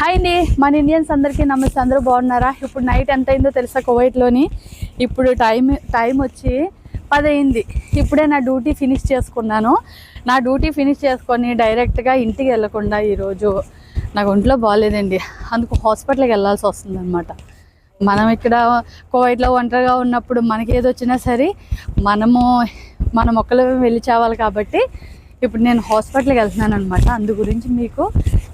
Hi అండి. మన Indians అందరికీ నమస్తే. అందరూ బాగున్నారా? ఇప్పుడు నైట్ ఎంత అయిందో తెలుసా కువైట్లోని? ఇప్పుడు టైం టైం వచ్చి పది అయింది ఇప్పుడే నా డ్యూటీ ఫినిష్ చేసుకున్నాను. నా డ్యూటీ ఫినిష్ చేసుకొని డైరెక్ట్గా ఇంటికి వెళ్ళకుండా ఈరోజు నాకు ఒంట్లో బాగాలేదండి అందుకు హాస్పిటల్కి వెళ్ళాల్సి వస్తుందన్నమాట. మనం ఇక్కడ కువైట్లో ఒంటరిగా ఉన్నప్పుడు మనకి ఏది వచ్చినా సరే మనము మన మొక్కలు వెళ్ళి చావాలి కాబట్టి ఇప్పుడు నేను హాస్పిటల్కి వెళ్తున్నాను అనమాట అందు గురించి మీకు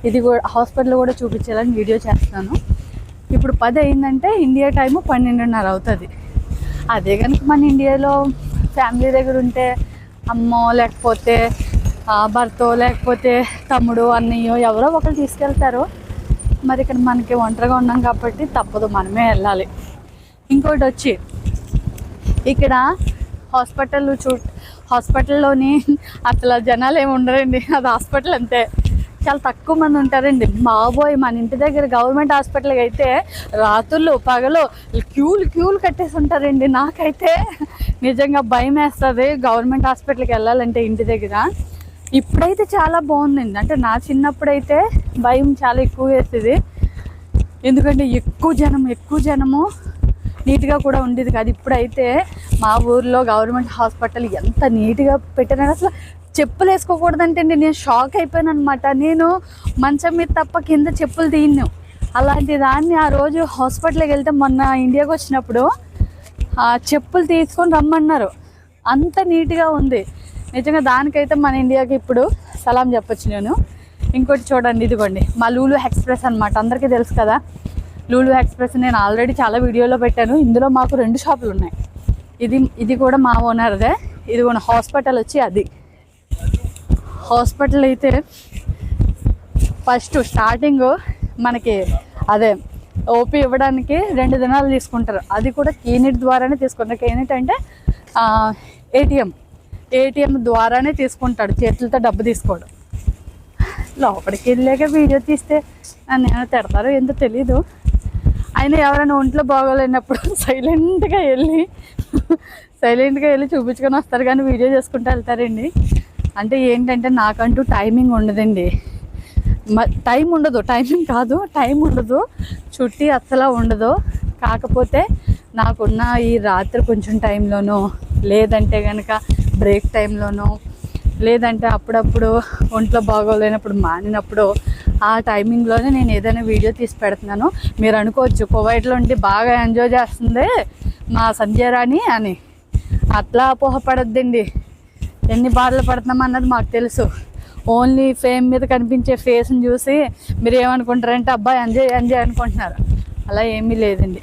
ఇది కూడా హాస్పిటల్ కూడా చూపించాలని వీడియో చేస్తున్నాను ఇప్పుడు పది అయిందంటే ఇండియా టైము పన్నెండున్నర అవుతుంది. అదే కనుక మన ఇండియాలో ఫ్యామిలీ దగ్గర ఉంటే అమ్మో లేకపోతే భర్తో లేకపోతే తమ్ముడు అన్నయ్యో ఎవరో ఒకరు తీసుకెళ్తారు. మరి ఇక్కడ మనకి ఒంటరిగా ఉన్నాం కాబట్టి తప్పదు మనమే వెళ్ళాలి. ఇంకోటి వచ్చి ఇక్కడ హాస్పిటల్ చూ హాస్పిటల్లోని అసలు జనాలు ఏమి ఉండరండి. అది హాస్పిటల్ అంతే. చాలా తక్కువ మంది ఉంటారండి. బాబోయ్ మన ఇంటి దగ్గర గవర్నమెంట్ హాస్పిటల్కి అయితే రాత్రులు పగలు క్యూలు క్యూలు కట్టేసి ఉంటారండి. నాకైతే నిజంగా భయం వేస్తుంది గవర్నమెంట్ హాస్పిటల్కి వెళ్ళాలంటే ఇంటి దగ్గర. ఇప్పుడైతే చాలా బాగుందండి. అంటే నా చిన్నప్పుడైతే భయం చాలా ఎక్కువ వేసేది. ఎందుకంటే ఎక్కువ జనం ఎక్కువ జనము నీట్గా కూడా ఉండేది కాదు. ఇప్పుడైతే మా ఊర్లో గవర్నమెంట్ హాస్పిటల్ ఎంత నీట్గా పెట్టినా అసలు చెప్పులు వేసుకోకూడదంటే అండి. నేను షాక్ అయిపోయాను అనమాట నేను మంచం మీద తప్ప కింద చెప్పులు తీయను. అలాంటి దాన్ని ఆ రోజు హాస్పిటల్కి వెళ్తే మొన్న ఇండియాకి వచ్చినప్పుడు ఆ చెప్పులు తీసుకొని రమ్మన్నారు. అంత నీట్గా ఉంది. నిజంగా దానికైతే మన ఇండియాకి ఇప్పుడు సలాం చెప్పొచ్చు నేను. ఇంకోటి చూడండి ఇదిగోండి. మా లూలు ఎక్స్ప్రెస్ అనమాట అందరికీ తెలుసు కదా లూలు ఎక్స్ప్రెస్ నేను ఆల్రెడీ చాలా వీడియోలో పెట్టాను. ఇందులో మాకు రెండు షాపులు ఉన్నాయి. ఇది ఇది కూడా మా ఓనర్దే. ఇది కూడా హాస్పిటల్ వచ్చి అది. హాస్పిటల్ అయితే ఫస్ట్ స్టార్టింగ్ మనకి అదే ఓపీ ఇవ్వడానికి రెండు దినాలు తీసుకుంటారు. అది కూడా కేనిట్ ద్వారానే తీసుకుంటారు. కేనిట్ అంటే ఏటీఎం. ఏటీఎం ద్వారానే తీసుకుంటాడు. చేతులతో డబ్బు తీసుకోడు. లోపలికి వెళ్ళాక వీడియో తీస్తే నన్ను ఏమైనా తిడతారో ఏంటో తెలీదు. అయినా ఎవరైనా ఒంట్లో బాగోలేనప్పుడు సైలెంట్గా వెళ్ళి సైలెంట్గా వెళ్ళి చూపించుకొని వస్తారు కానీ వీడియో చేసుకుంటూ వెళ్తారండి. అంటే ఏంటంటే నాకంటూ టైమింగ్ ఉండదండి. టైం ఉండదు టైమింగ్ కాదు టైం ఉండదు చుట్టి అస్సలు ఉండదు. కాకపోతే నాకున్న ఈ రాత్రి కొంచెం టైంలోనో లేదంటే కనుక బ్రేక్ టైంలోనో లేదంటే అప్పుడప్పుడు ఒంట్లో బాగోలేనప్పుడు మానినప్పుడు ఆ టైమింగ్లోనే నేను ఏదైనా వీడియో తీసి పెడుతున్నాను. మీరు అనుకోవచ్చు కువైట్లో ఉండి బాగా ఎంజాయ్ చేస్తుంది. మా సంధ్యారాణి అని. అట్లా అపోహపడద్దండి ఎన్ని బాధలు పడుతున్నాం అన్నది మాకు తెలుసు. ఓన్లీ ఫేమ్ మీద కనిపించే ఫేస్ని చూసి మీరు ఏమనుకుంటారంటే అబ్బాయి ఎంజాయ్ ఎంజాయ్ అనుకుంటున్నారు. అలా ఏమీ లేదండి.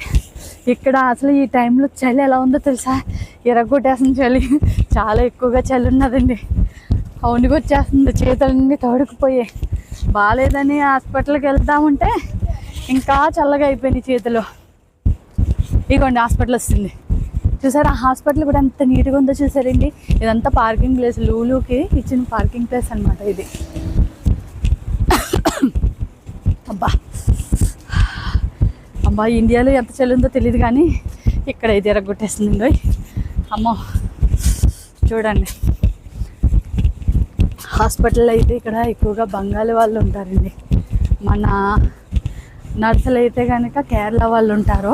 ఇక్కడ అసలు ఈ టైంలో చలి ఎలా ఉందో తెలుసా? ఇరగొట్టేస్తుంది చలి. చాలా ఎక్కువగా చలి ఉన్నదండి. అవునికి వచ్చేస్తుంది చేతులన్నీ తడుకుపోయాయి బాగాలేదని హాస్పిటల్కి వెళ్తామంటే ఇంకా చల్లగా అయిపోయినాయి చేతులు. ఇగోండి హాస్పిటల్ వస్తుంది. చూసారా ఆ హాస్పిటల్ కూడా ఎంత నీట్గా ఉందో చూసారండి. ఇదంతా పార్కింగ్ ప్లేస్ లూలుకి ఇచ్చిన పార్కింగ్ ప్లేస్ అనమాట ఇది. అబ్బా. అబ్బా ఇండియాలో ఎంత చలి ఉందో తెలియదు కానీ ఇక్కడ ఇది ఎరగొట్టేస్తుంది అమ్మో. చూడండి. హాస్పిటల్ అయితే ఇక్కడ ఎక్కువగా బంగాళీ వాళ్ళు ఉంటారండి. మన నర్సులు అయితే కనుక కేరళ వాళ్ళు ఉంటారు.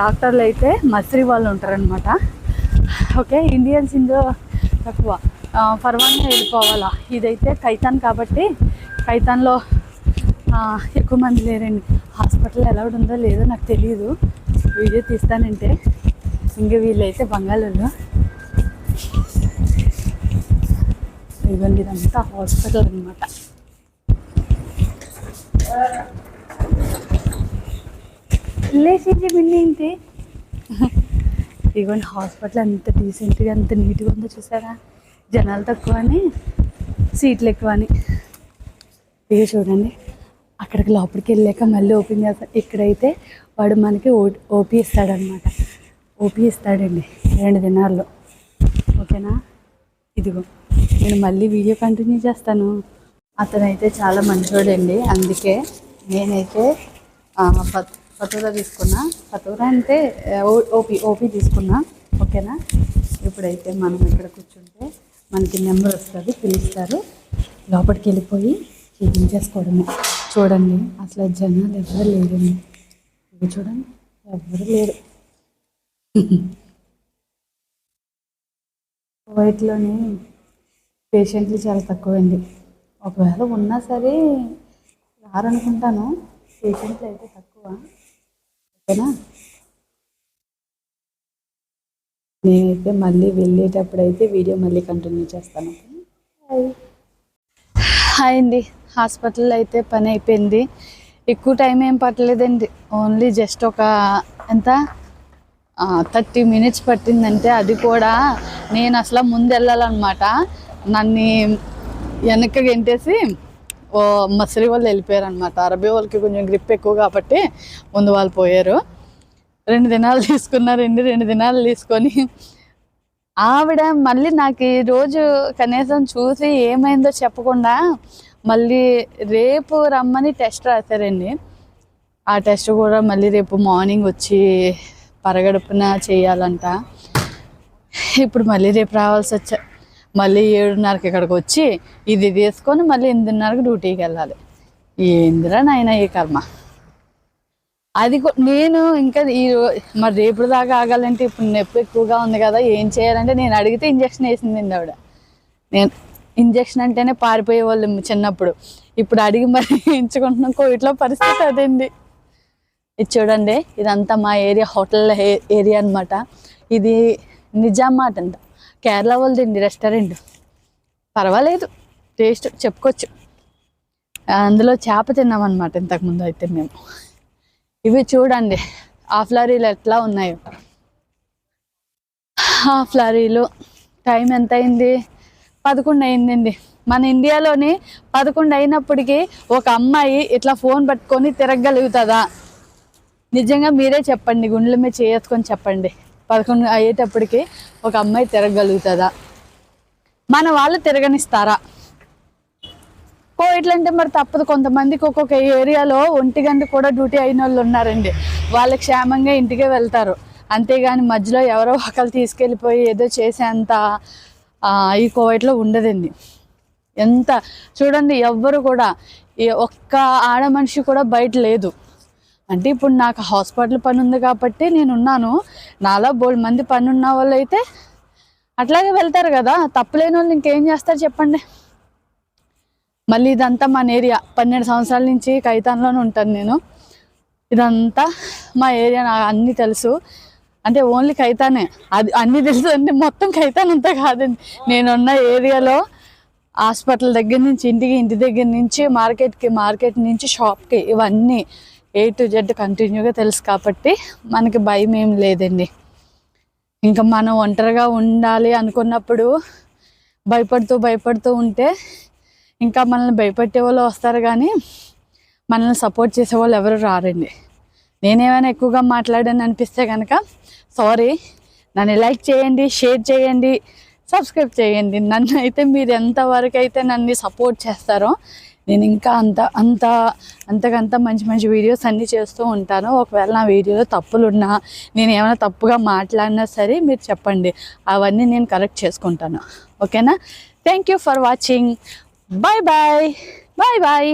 డాక్టర్లు అయితే మస్రి వాళ్ళు ఉంటారనమాట ఓకే ఇండియన్స్ ఇందులో తక్కువ. పర్వాన్ని వెళ్ళిపోవాలా? ఇదైతే కైతాన్ కాబట్టి కైతాన్లో ఎక్కువ మంది లేరండి. హాస్పిటల్ ఎలా ఉందో లేదో నాకు తెలియదు వీడియో తీస్తానంటే. ఇంక వీళ్ళైతే బంగాళూరు ఇవ్వండి ఇదంతా హాస్పిటల్ అనమాట లేచింది విన్నేంటి ఇదిగోండి హాస్పిటల్ అంత డీసెంట్గా అంత నీట్గా ఉందో చూసారా? జనాలు తక్కువ అని సీట్లు ఎక్కువ అని ఇక చూడండి. అక్కడికి లోపలికి వెళ్ళాక మళ్ళీ ఓపెన్ చేస్తాడు ఇక్కడైతే వాడు మనకి ఓ ఓపీ ఇస్తాడనమాట ఓపీ ఇస్తాడండి రెండు దినాల్లో. ఓకేనా? ఇదిగో నేను మళ్ళీ వీడియో కంటిన్యూ చేస్తాను. అతనైతే చాలా మంచోడండి. అందుకే నేనైతే ఆ, తీసుకున్నా. ఫతూరా అంటే ఓ- ఓపీ ఓపీ తీసుకున్నా. ఓకేనా? ఇప్పుడైతే మనం ఇక్కడ కూర్చుంటే మనకి నెంబర్ వస్తుంది పిలుస్తారు. లోపలికి వెళ్ళిపోయి చూపించేసుకోవడమే చూడండి అసలు జనాలు ఎవరు లేరండి. ఇది చూడండి ఎవరు లేరు. కువైట్లోని పేషెంట్లు చాలా తక్కువండి. ఒకవేళ ఉన్నా సరే రారనుకుంటాను. పేషెంట్లు అయితే తక్కువ. ఓకేనా నేనైతే మళ్ళీ వెళ్ళేటప్పుడు అయితే వీడియో మళ్ళీ కంటిన్యూ చేస్తాను హాయ్. అండి. హాస్పిటల్లో అయితే పని అయిపోయింది. ఎక్కువ టైం ఏం పట్టలేదండి. ఓన్లీ జస్ట్ ఒక ఎంత? థర్టీ మినిట్స్ పట్టిందంటే అది కూడా నేను అసలు ముందు వెళ్ళాలన్నమాట నన్ను వెనక్కి గెంటేసి మసిలి వాళ్ళు వెళ్ళిపోయారు అనమాట అరబీ వాళ్ళకి కొంచెం గ్రిప్ ఎక్కువ కాబట్టి ముందు వాళ్ళు పోయారు. రెండు దినాలు తీసుకున్నారండి రెండు దినాలు తీసుకొని ఆవిడ మళ్ళీ నాకు ఈ రోజు కనీసం చూసి ఏమైందో చెప్పకుండా మళ్ళీ రేపు రమ్మని టెస్ట్ రాశారండి. ఆ టెస్ట్ కూడా మళ్ళీ రేపు మార్నింగ్ వచ్చి పరగడుపున చేయాలంట. ఇప్పుడు మళ్ళీ రేపు రావాల్సి వచ్చా మళ్ళీ ఏడున్నరకి ఇక్కడికి వచ్చి ఇది తీసుకొని మళ్ళీ ఎనిమిదిన్నరకు డ్యూటీకి వెళ్ళాలి. ఏందిరా నాయన ఈ కర్మ? అది నేను ఇంకా ఈ మరి రేపు దాకా ఆగాలంటే ఇప్పుడు నొప్పి ఎక్కువగా ఉంది కదా ఏం చేయాలంటే నేను అడిగితే ఇంజక్షన్ వేసింది ఆవిడ. నేను ఇంజక్షన్ అంటేనే పారిపోయే వాళ్ళు చిన్నప్పుడు. ఇప్పుడు అడిగి మరి ఎంచుకుంటున్నాం కోవిడ్లో పరిస్థితి అదండి ఇది చూడండి ఇదంతా మా ఏరియా హోటల్ ఏరియా అన్నమాట. ఇది నిజామాట్ అంట కేరళ వాళ్ళదండి రెస్టారెంట్. పర్వాలేదు టేస్ట్ చెప్పుకోవచ్చు. అందులో చేప తిన్నామన్నమాట ఇంతకుముందు అయితే మేము. ఇవి చూడండి హాఫ్ లారీలు ఎట్లా ఉన్నాయో. హాఫ్ లారీలు టైం ఎంత అయింది పదకొండు అయిందండి. మన ఇండియాలోని పదకొండు అయినప్పటికీ ఒక అమ్మాయి ఇట్లా ఫోన్ పట్టుకొని తిరగగలుగుతుందా? నిజంగా మీరే చెప్పండి గుండెల మీద చేసుకొని చెప్పండి. పదకొండు అయ్యేటప్పటికి ఒక అమ్మాయి తిరగలుగుతుందా మన వాళ్ళు తిరగనిస్తారా? కోవిడ్లు మరి తప్పదు. కొంతమందికి ఒక్కొక్క ఏరియాలో ఒంటి గంట కూడా డ్యూటీ అయిన వాళ్ళు ఉన్నారండి. వాళ్ళు క్షేమంగా ఇంటికే వెళ్తారు. అంతేగాని మధ్యలో ఎవరో ఒకరు తీసుకెళ్ళిపోయి ఏదో చేసేంత ఈ కోవిడ్లో ఉండదండి. ఎంత చూడండి ఎవ్వరు కూడా ఒక్క ఆడ మనిషి కూడా బయట లేదు. అంటే ఇప్పుడు నాకు హాస్పిటల్ పని ఉంది కాబట్టి నేను ఉన్నాను నాలో బోల్ మంది పని ఉన్న వాళ్ళు అయితే అట్లాగే వెళ్తారు కదా. తప్పులేని వాళ్ళు ఇంకేం చేస్తారు చెప్పండి. మళ్ళీ ఇదంతా మన ఏరియా. పన్నెండు సంవత్సరాల నుంచి కైతాన్లోనే ఉంటాను నేను. ఇదంతా మా ఏరియా నాకు అన్నీ తెలుసు. అంటే ఓన్లీ కైతానే. అది అన్నీ తెలుసు అంటే మొత్తం కైతాన్ అంతా కాదండి. నేనున్న ఏరియాలో హాస్పిటల్ దగ్గర నుంచి ఇంటికి ఇంటి దగ్గర నుంచి మార్కెట్కి మార్కెట్ నుంచి షాప్కి ఇవన్నీ ఏ టు జెడ్ కంటిన్యూగా తెలుసు కాబట్టి మనకి భయం ఏం లేదండి. ఇంకా మనం ఒంటరిగా ఉండాలి అనుకున్నప్పుడు భయపడుతూ భయపడుతూ ఉంటే ఇంకా మనల్ని భయపెట్టే వాళ్ళు వస్తారు కానీ మనల్ని సపోర్ట్ చేసే వాళ్ళు ఎవరు రారండి. నేనేమైనా ఎక్కువగా మాట్లాడాను అనిపిస్తే కనుక సారీ. నన్ను లైక్ చేయండి షేర్ చేయండి సబ్స్క్రైబ్ చేయండి. నన్ను అయితే మీరు ఎంతవరకు అయితే నన్ను సపోర్ట్ చేస్తారో నేను ఇంకా అంత అంత అంతకంత మంచి మంచి వీడియోస్ అన్నీ చేస్తూ ఉంటాను. ఒకవేళ నా వీడియోలో తప్పులు ఉన్నా నేను ఏమైనా తప్పుగా మాట్లాడినా సరే మీరు చెప్పండి. అవన్నీ నేను కరెక్ట్ చేసుకుంటాను. ఓకేనా? Thank you for watching bye bye bye bye